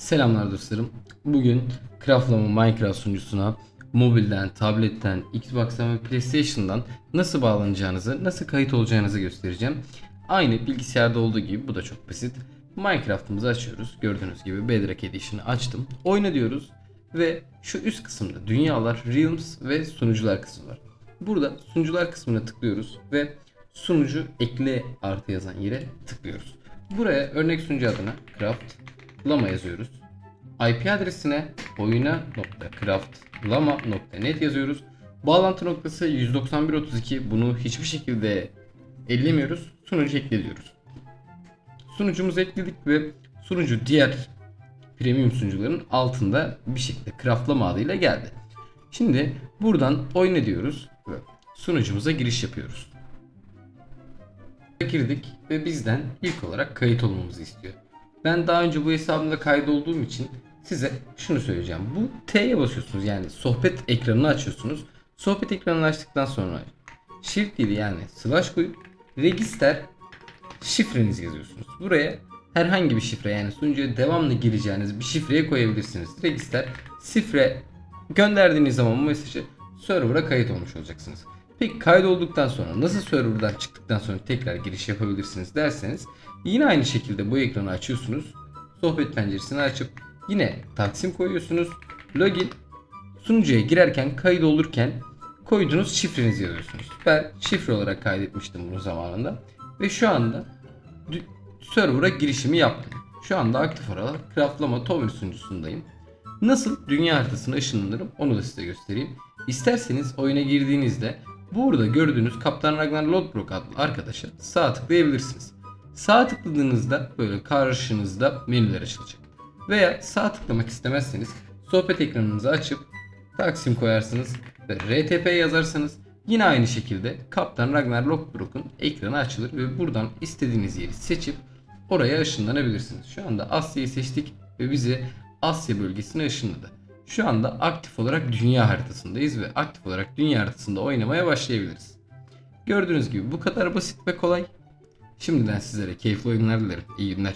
Selamlar dostlarım. Bugün Craftlama Minecraft sunucusuna mobilden, tabletten, Xbox'tan ve PlayStation'dan nasıl bağlanacağınızı, nasıl kayıt olacağınızı göstereceğim. Aynı bilgisayarda olduğu gibi bu da çok basit. Minecraft'ımızı açıyoruz. Gördüğünüz gibi Bedrock Edition'ı açtım. Oyna diyoruz ve şu üst kısımda dünyalar, realms ve sunucular kısmı var. Burada sunucular kısmına tıklıyoruz ve sunucu ekle artı yazan yere tıklıyoruz. Buraya örnek sunucu adına craft lama yazıyoruz. IP adresine oyuna.craftlama.net yazıyoruz. Bağlantı noktası 191.32. Bunu hiçbir şekilde ellemiyoruz. Sunucu ekle diyoruz. Sunucumuzu ekledik ve sunucu diğer premium sunucuların altında bir şekilde craftlama adıyla geldi. Şimdi buradan oyna diyoruz ve sunucumuza giriş yapıyoruz. Girdik ve bizden ilk olarak kayıt olmamızı istiyor. Ben daha önce bu hesabımda kaydolduğum için size şunu söyleyeceğim. Bu T'ye basıyorsunuz yani sohbet ekranını açıyorsunuz. Sohbet ekranını açtıktan sonra shift ili yani slash koyup register şifrenizi yazıyorsunuz. Buraya herhangi bir şifre yani sunucuya devamlı gireceğiniz bir şifreye koyabilirsiniz. Register şifre gönderdiğiniz zaman bu mesajı server'a kayıt olmuş olacaksınız. Peki kaydolduktan sonra nasıl server'dan çıktıktan sonra tekrar giriş yapabilirsiniz derseniz yine aynı şekilde bu ekranı açıyorsunuz. Sohbet penceresini açıp yine taksim koyuyorsunuz. Login sunucuya girerken kayıt olurken koyduğunuz şifrenizi yazıyorsunuz. Ben şifre olarak kaydetmiştim bunu zamanında ve şu anda server'a girişimi yaptım. Şu anda aktif olarak Craftlama Tower sunucusundayım. Nasıl dünya haritasına ışınlanırım onu da size göstereyim. İsterseniz oyuna girdiğinizde burada gördüğünüz Kaptan Ragnar Lodbrok adlı arkadaşa sağ tıklayabilirsiniz. Sağ tıkladığınızda böyle karşınızda menüler açılacak. Veya sağ tıklamak istemezseniz sohbet ekranınızı açıp Taksim koyarsınız ve RTP yazarsanız yine aynı şekilde Kaptan Ragnar Lothbrok'un ekranı açılır ve buradan istediğiniz yeri seçip oraya ışınlanabilirsiniz. Şu anda Asya'yı seçtik ve bizi Asya bölgesine ışınladı. Şu anda aktif olarak dünya haritasındayız ve aktif olarak dünya haritasında oynamaya başlayabiliriz. Gördüğünüz gibi bu kadar basit ve kolay. Şimdiden sizlere keyifli oyunlar dilerim. İyi günler.